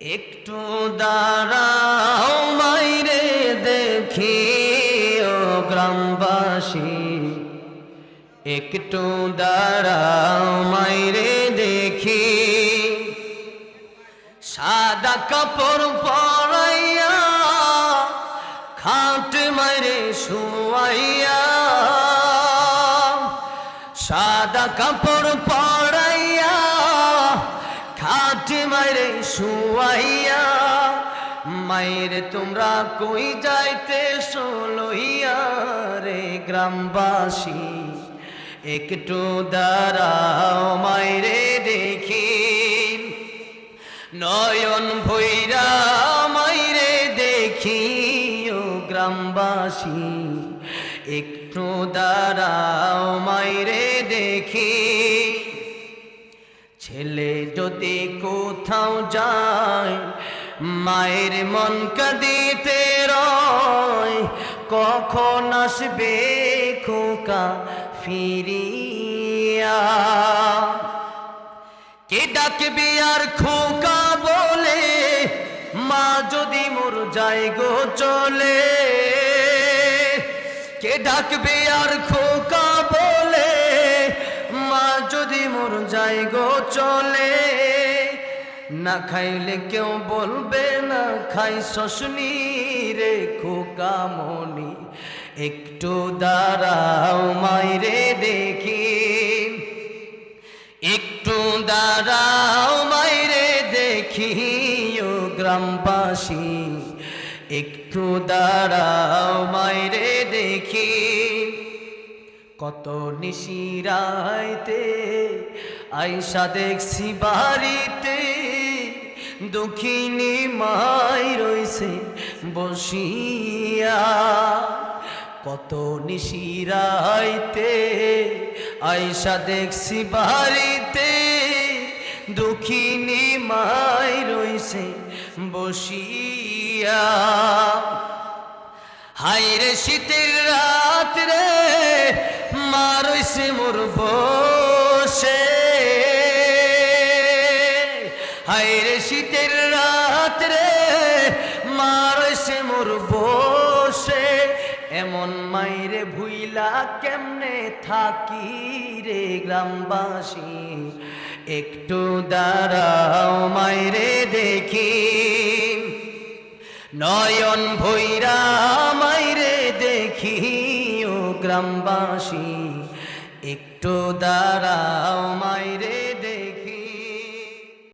একটু দাঁড়াও মাইরে দেখি, ও গ্রামবাসী। একটু দাঁড়াও মাইরে দেখি। সাদা কাপড় পরাইয়া, খাট মাইরে শুয়াইয়া, সাদা কাপড় পরাইয়া শুয়াইয়া, মায়ের তোমরা কই যাইতে লইয়া রে গ্রামবাসী? একটু দাঁড়াও মাইরে দেখি। নয়ন ভৈরা মাইরে দেখি ও গ্রামবাসী। একটু দাঁড়াও মাইরে দেখি। যদি কোথাও যায়, মায়ের মন কাঁদিতে রয়, কখন আসবে খোকা ফিরিয়া? কে ডাকবে আর খোকা বলে, মা যদি মোর যাই গো চলে? কে ডাকবে আর খোকা বলে, মা যদি মোর যাই গো চলে? না খাইলে কেউ বলবে, না খাই শশনি রে খোকা মনি একটু দাঁড়াও মাইরে দেখি। একটু দাঁড়াও মাইরে দেখি ও গ্রামবাসী। একটু দাঁড়াও মাইরে দেখি। কত নিশিরাইতে আইসা দেখছি বাড়িতে দক্ষিণী মাই রইছে বসিয়া। কত নিশিরাইতে আইসা দেখছি বাড়িতে। দুঃখিনী মাই রইছে বসিয়া। হাইরে শীতের রাত রে, মা রইছে মোর বসে হাইরে শীতের রাত রে মা রইছে মোর বসে। এমন মাইরে ভুইলা কেমনে থাকি রে গ্রামবাসী? একটু দাঁড়াও মাইরে দেখি। নয়ন ভৈরা মাইরে দেখি ও গ্রামবাসী। একটু দাঁড়াও মাই